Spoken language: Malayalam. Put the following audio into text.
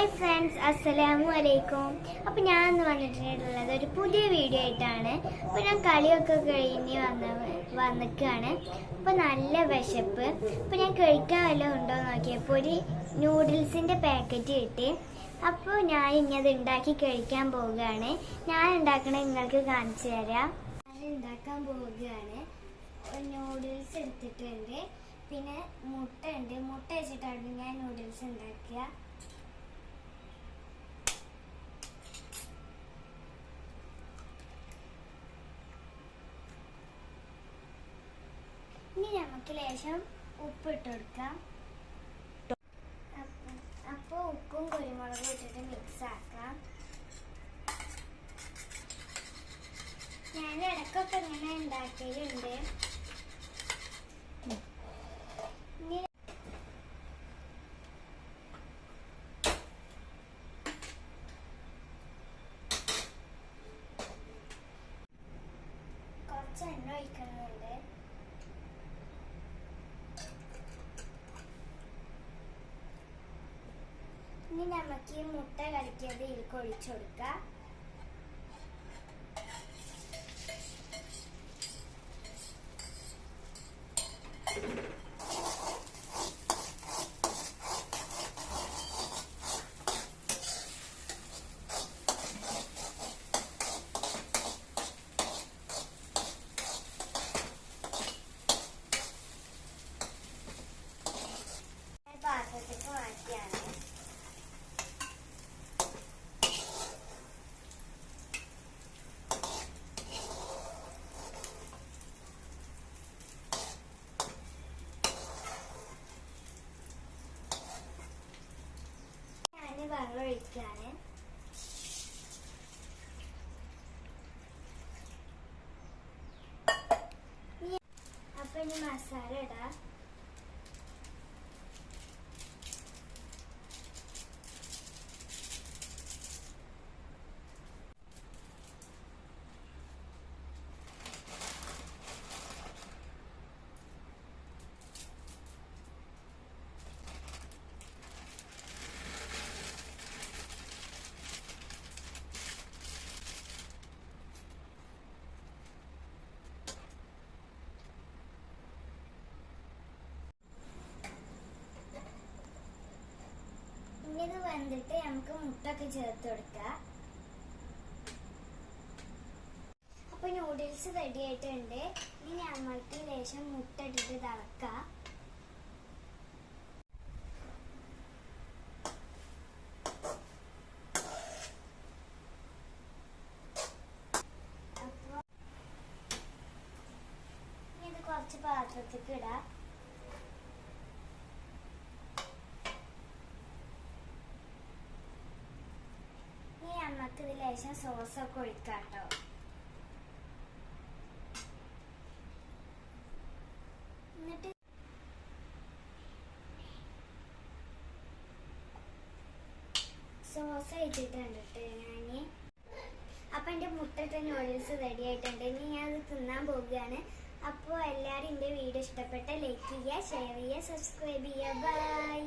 ഹായ് ഫ്രണ്ട്സ് അസ്സലാമു അലൈക്കും അപ്പോൾ ഞാൻ ഇന്ന് വന്നിട്ടുള്ളത് ഒരു പുതിയ വീഡിയോ ആയിട്ടാണ്. അപ്പോൾ ഞാൻ കളിയൊക്കെ കഴിഞ്ഞ് വന്ന വന്നിക്കുകയാണ് അപ്പോൾ നല്ല വിശപ്പ്. അപ്പോൾ ഞാൻ കഴിക്കാൻ വല്ലതും ഉണ്ടോ എന്ന് നോക്കിയപ്പോൾ ഒരു നൂഡിൽസിന്റെ പാക്കറ്റ് കിട്ടി. അപ്പോൾ ഞാൻ ഇനി ഉണ്ടാക്കി കഴിക്കാൻ പോവുകയാണ്. ഞാൻ ഉണ്ടാക്കണ നിങ്ങൾക്ക് കാണിച്ചു തരാം. ഞാൻ ഉണ്ടാക്കാൻ പോവുകയാണ്. നൂഡിൽസ് എടുത്തിട്ടുണ്ട്. പിന്നെ മുട്ട ഉണ്ട്. മുട്ട വെച്ചിട്ടാണ് ഞാൻ നൂഡിൽസ് ഉണ്ടാക്കുക ഇനി നമുക്ക് ലേശം ഉപ്പ് ഇട്ട് കൊടുക്കാം. അപ്പോൾ ഉപ്പും കുരുമുളകും ഇട്ടിട്ട് മിക്സ് ആക്കാം. ഞാൻ ഇടക്കൊക്കെ ഇങ്ങനെ ഉണ്ടാക്കിയിട്ടുണ്ട് കുറച്ച് എണ്ണ ഒഴിക്കുന്നുണ്ട് ഇനി നമുക്ക് ഈ മുട്ട കലക്കിയത് ഇതിലേക്ക് ഒഴിച്ചു കൊടുക്കാം പാത്രത്തേക്ക് മാറ്റിയാണ് ഞാൻ ഇനി- അപ്പൊ ഇനി മസാല ഇടാം ഇനി ഇത് വെന്തിട്ട് നമുക്ക് മുട്ടൊക്കെ ചേർത്ത് കൊടുക്കാം. അപ്പൊ നൂഡിൽസ് റെഡി ആയിട്ടുണ്ട്. ഇനി നമ്മൾക്ക് ലേശം മുട്ട ഇട്ടിട്ട് തിളക്കാം കുറച്ച് പാത്രത്തിലേക്ക് ഇടാം ഇനി നമുക്ക് ഇത് ലേശം സോസൊക്കെ ഒഴിക്കാം കേട്ടോ എന്നിട്ട് സോസ് ഒഴിച്ചിട്ടുണ്ട് കേട്ടോ ഞാൻ അപ്പൊ എന്റെ മുട്ടട്ട നൂഡിൽസ് റെഡി ആയിട്ടുണ്ട്. ഇനി ഞാൻ അത് തിന്നാൻ പോവുകയാണ്. അപ്പോൾ എല്ലാവരും എന്റെ വീഡിയോ ഇഷ്ടപ്പെട്ട ലൈക്ക് ചെയ്യുക ഷെയർ ചെയ്യുക സബ്സ്ക്രൈബ് ചെയ്യുക. ബൈ